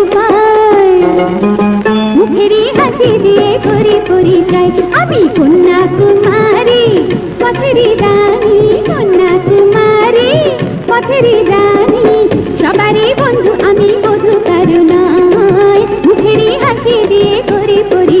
উপায় মুখেরি হাসি দিয়ে ঘুরি ঘুরি যাই আমি কন্যা কুমারী পথেরি রানী, কন্যা কুমারী পথেরি রানী। সবারই বন্ধু আমি বধু কারণায় মুখেরি হাসি দিয়ে ঘুরি ঘুরি